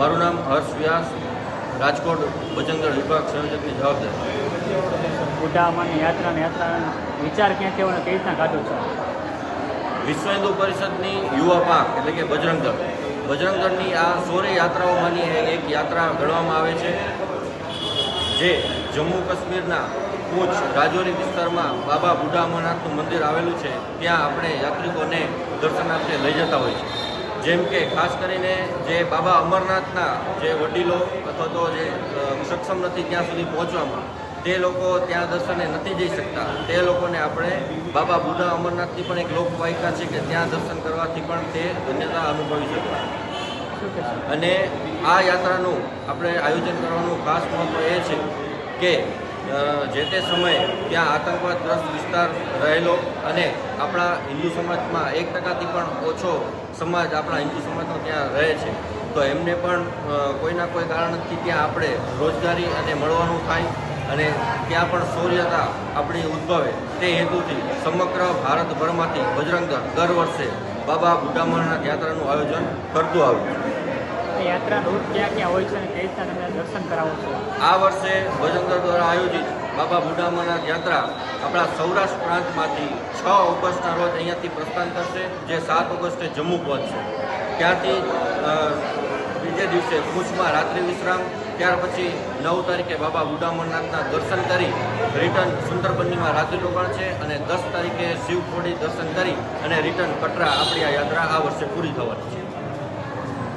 મારું નામ હર્ષ વ્યાસ રાજકોટ ભજનગઢ વિભાગ સંયોજકની જવાબદાર. બુઢામાની યાત્રા યાત્રા વિચાર ક્યાંથી અને કઈ રીતના કાઢો છો? વિશ્વ હિન્દુ પરિષદની યુવા પાક એટલે કે બજરંગદળ બજરંગદળની આ સોરે યાત્રાઓમાંની એક યાત્રા ગણવામાં આવે છે જે જમ્મુ કાશ્મીરના કૂચ રાજૌરી વિસ્તારમાં બાબા બુઢા અમરનાથનું મંદિર આવેલું છે. ત્યાં આપણે યાત્રિકોને દર્શનાર્થે લઈ જતા હોય છે. જેમ કે ખાસ કરીને જે બાબા અમરનાથના જે વડીલો અથવા તો જે સક્ષમ નથી ત્યાં સુધી પહોંચવામાં, તે લોકો ત્યાં દર્શને નથી જઈ શકતા. તે લોકોને આપણે બાબા બુઢા અમરનાથની પણ એક લોકવાયકા છે કે ત્યાં દર્શન કરવાથી પણ તે ધન્યતા અનુભવી શકે અને આ યાત્રાનું આપણે આયોજન કરવાનું ખાસ મહત્ત્વ એ છે કે જે તે સમયે ત્યાં આતંકવાદગ્રસ્ત વિસ્તાર રહેલો અને આપણા હિન્દુ સમાજમાં એક ટકાથી પણ ઓછો સમાજ આપણા હિન્દુ સમાજનો ત્યાં રહે છે. તો એમને પણ કોઈના કોઈ કારણથી ત્યાં આપણે રોજગારી અને મળવાનું થાય અને ત્યાં પણ શૌર્યતા આપણી ઉદ્ભવે તે હેતુથી સમગ્ર ભારતભરમાંથી બજરંગ દર વર્ષે બાબા બુઢામણના યાત્રાનું આયોજન કરતું આવ્યું યાત્રા રૂટ ક્યાં ક્યાં હોય છે અને કઈ રીતના તમે દર્શન કરાવો છો? આ વર્ષે ભજનગર દ્વારા આયોજિત બાબા બુઢા યાત્રા આપણા સૌરાષ્ટ્ર પ્રાંતમાંથી છ ઓગસ્ટના રોજ અહીંયાથી પ્રસ્થાન કરશે, જે સાત ઓગસ્ટે જમ્મુ પહોંચશે. ત્યાંથી બીજે દિવસે ભુજમાં રાત્રિ વિશ્રામ, ત્યાર પછી નવ તારીખે બાબા બુડામરનાથના દર્શન કરી રિટર્ન સુંદરબનીમાં રાત્રિ રોકાણ છે અને દસ તારીખે શિવખોડી દર્શન કરી અને રિટર્ન કટરા આપણી આ યાત્રા આ વર્ષે પૂરી થવાની છે.